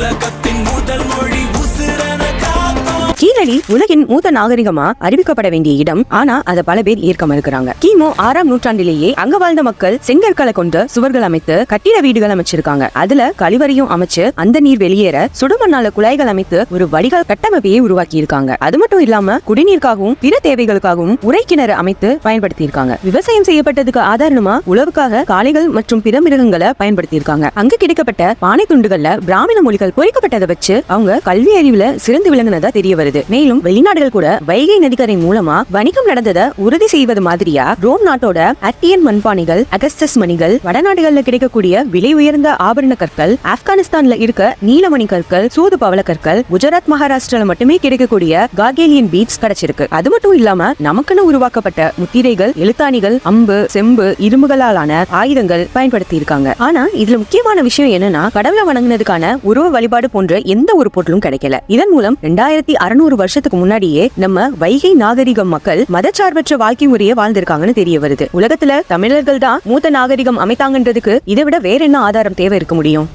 உலகத்தில் காக்கும் உலகின் மூத்த நாகரிகமா அறிவிக்கப்பட வேண்டிய இடம். ஆனா அதை பல பேர் ஏற்க மறுக்கிறாங்க. கிமு ஆறாம் நூற்றாண்டிலேயே அங்க வாழ்ந்த மக்கள் செங்கற்களை கொண்டு சுவர்கள் அமைத்து கட்டிட வீடுகள் அமைச்சிருக்காங்க. அதுல கழிவறையும் அமைச்சு அந்த நீர் வெளியேற சுடுமண்ணால குழாய்கள் அமைத்து ஒரு வடிகால் கட்டமைப்பையே உருவாக்கி இருக்காங்க அது மட்டும் இல்லாம குடிநீருக்காகவும் பிற தேவைகளுக்காகவும் உரை கிணறு அமைத்து பயன்படுத்தி இருக்காங்க விவசாயம் செய்யப்பட்டதுக்கு ஆதாரணமா உழவுக்காக காளைகள் மற்றும் பிற மிருகங்களை பயன்படுத்தி இருக்காங்க அங்க கிடைக்கப்பட்ட பானை துண்டுகள்ல பிராமண மொழிகள் பொறிக்கப்பட்டதை வச்சு அவங்க கல்வி அறிவுல சிறந்து விளங்குனதா தெரிய வருது. மேலும் வெளிநாடுகள் கூட வைகை நதிக்கரை மூலமா வணிகம் நடந்ததை உறுதி செய்வது மாதிரியா? ரோம் நாட்டோட அட்டியன் மண்பானைகள் அகஸ்டஸ் மணிகள் வடநாடுகள்ல கிடைக்கக்கூடிய விலை உயர்ந்த ஆபரண கற்கள் ஆப்கானிஸ்தான்ல இருக்க நீலமணி கற்கள் சூது பவள கற்கள் குஜராத் மகாராஷ்டிரால மட்டுமே கிடைக்கக்கூடிய காகேலியன் பீட்ஸ் கிடைச்சிருக்கு. அது மட்டும் இல்லாம நமக்குன்னு உருவாக்கப்பட்ட முத்திரைகள் எழுத்தாணிகள் அம்பு செம்பு இரும்புகளாலான ஆயுதங்கள் பயன்படுத்தி இருக்காங்க ஆனா இதுல முக்கியமான விஷயம் என்னன்னா கடவுளை வணங்குனதுக்கான உருவ வழிபாடு போன்ற எந்த ஒரு பொருளும் கிடைக்கல. இதன் மூலம் ரெண்டாயிரத்தி அறுநூறு வருஷத்துக்கு முன்னாடியே நம்ம வைகை நாகரிகம் மக்கள் மதச்சார்பற்ற வாழ்க்கை முறையை வாழ்ந்திருக்காங்கன்னு தெரிய வருது. உலகத்துல தமிழர்கள் தான் மூத்த நாகரிகம் அமைத்தாங்கன்றதுக்கு இதை விட வேற என்ன ஆதாரம் தேவை இருக்க முடியும்?